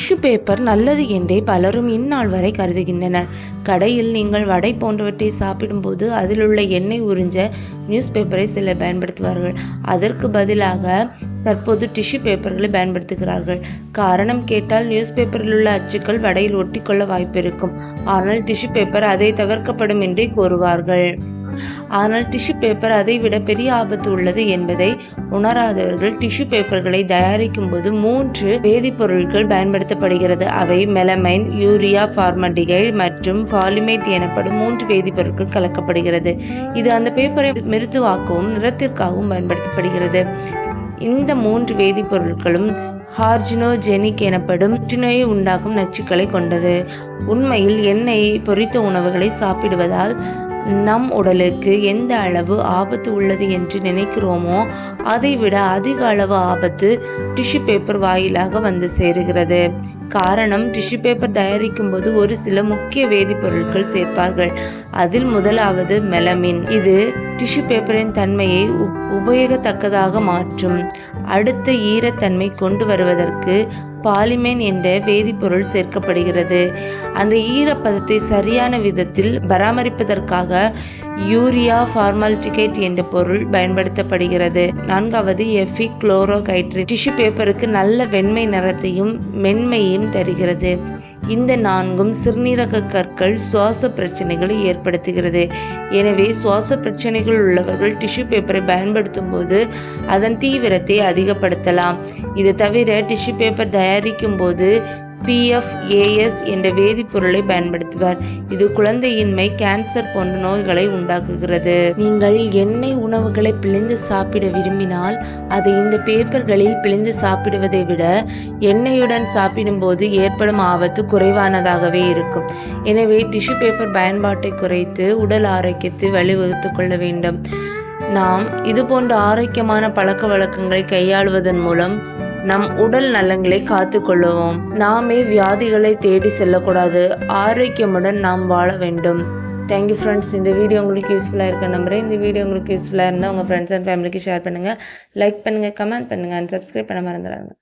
Tissue paper நல்லது என்றே பலரும் இந்நாள் வரை கருதுகின்றனர். கடையில் நீங்கள் வடை போன்றவற்றை சாப்பிடும்போது அதில் உள்ள எண்ணெய் உறிஞ்ச நியூஸ் பேப்பரை சிலர் பயன்படுத்துவார்கள். அதற்கு பதிலாக தற்போது டிஷ்யூ பேப்பர்களை பயன்படுத்துகிறார்கள். காரணம் கேட்டால் நியூஸ் பேப்பரில் உள்ள அச்சுக்கள் வடையில் ஒட்டிக்கொள்ள வாய்ப்பு இருக்கும். ஆனால் டிஷ்யூ பேப்பர் அதை தவிர்க்கப்படும் என்றே கூறுவார்கள். ஆனால் டிஷ்யூ பேப்பர் அதை விட பெரிய ஆபத்து உள்ளது என்பதை உணராதவர்கள் டிஷ்யூ பேப்பர்களை தயாரிக்கும் போது மூன்று வேதிப்பொருட்கள் பயன்படுத்தப்படுகிறது. அவை மெலமைன் யூரியா ஃபார்மடிகை மற்றும் பாலிமேட் எனப்படும் மூன்று வேதிப்பொருட்கள் கலக்கப்படுகிறது. இது அந்த பேப்பரை மிருதுவாக்கவும் நிறத்திற்காகவும் பயன்படுத்தப்படுகிறது. இந்த மூன்று வேதிப்பொருட்களும் ஹார்ஜினோஜெனிக் எனப்படும் புற்றுநோயை உண்டாக்கும் நச்சுக்களை கொண்டது. உண்மையில் எண்ணெய் பொரித்த உணவுகளை சாப்பிடுவதால் நம் உடலுக்கு எந்த அளவு ஆபத்து உள்ளது என்று நினைக்கிறோமோ அதைவிட அதிக அளவு ஆபத்து டிஷ்யூ பேப்பர் வாயிலாக வந்து சேருகிறது. காரணம் டிஷ்யூ பேப்பர் தயாரிக்கும் போது ஒரு சில முக்கிய வேதிப்பொருட்கள் சேர்ப்பார்கள். அதில் முதலாவது மெலமின் இது டிஷ்யூ பேப்பரின் தன்மையை உபயோகத்தக்கதாக மாற்றும். அடுத்த ஈரத்தன்மை கொண்டு வருவதற்கு பாலிமேன் என்ற வேதிப்பொருள் சேர்க்கப்படுகிறது. அந்த ஈரப்பதத்தை சரியான விதத்தில் பராமரிப்பதற்காக யூரியா ஃபார்மால்டிகைட் என்ற பொருள் பயன்படுத்தப்படுகிறது. நான்காவது எஃபி குளோரோகைட்ரி டிஷ்யூ பேப்பருக்கு நல்ல வெண்மை நிறத்தையும் மென்மையும் தருகிறது. இந்த நான்கும் சிறுநீரக கற்கள் சுவாச பிரச்சனைகளை ஏற்படுத்துகிறது. எனவே சுவாச பிரச்சனைகள் உள்ளவர்கள் டிஷ்யூ பேப்பரை பயன்படுத்தும் போது அதன் தீவிரத்தை அதிகப்படுத்தலாம். இது தவிர டிஷ்யூ பேப்பர் தயாரிக்கும் போது பிஎஃப்ஏஎஸ் என்ற வேதிப்பொருளை பயன்படுத்துவர். இது குழந்தையின்மை கேன்சர் போன்ற நோய்களை உண்டாக்குகிறது. நீங்கள் எண்ணெய் உணவுகளை பிழிந்து சாப்பிட விரும்பினால் அதை இந்த பேப்பர்களில் பிழிந்து சாப்பிடுவதை விட எண்ணெயுடன் சாப்பிடும்போது ஏற்படும் ஆபத்து குறைவானதாகவே இருக்கும். எனவே டிஷ்யூ பேப்பர் பயன்பாட்டை குறைத்து உடல் ஆரோக்கியத்தை வழிவகுத்து கொள்ள வேண்டும். நாம் இதுபோன்ற ஆரோக்கியமான பழக்க வழக்கங்களை கையாளுவதன் மூலம் நம் உடல் நலங்களை காத்து கொள்ளுவோம் நாமே வியாதிகளை தேடி செல்லக்கூடாது. ஆரோக்கியமுடன் நாம் வாழ வேண்டும். தேங்க்யூ ஃப்ரெண்ட்ஸ் இந்த வீடியோ உங்களுக்கு யூஸ்ஃபுல்லாக இருக்க நம்புகிறேன் இந்த வீடியோ உங்களுக்கு யூஸ்ஃபுல்லாக இருந்தால் உங்கள் ஃப்ரெண்ட்ஸ் அண்ட் ஃபேமிலிக்கு ஷேர் பண்ணுங்கள் லைக் பண்ணுங்கள் கமெண்ட் பண்ணுங்கள் அண்ட் சப்ஸ்கிரைப் பண்ண மறந்துடாங்க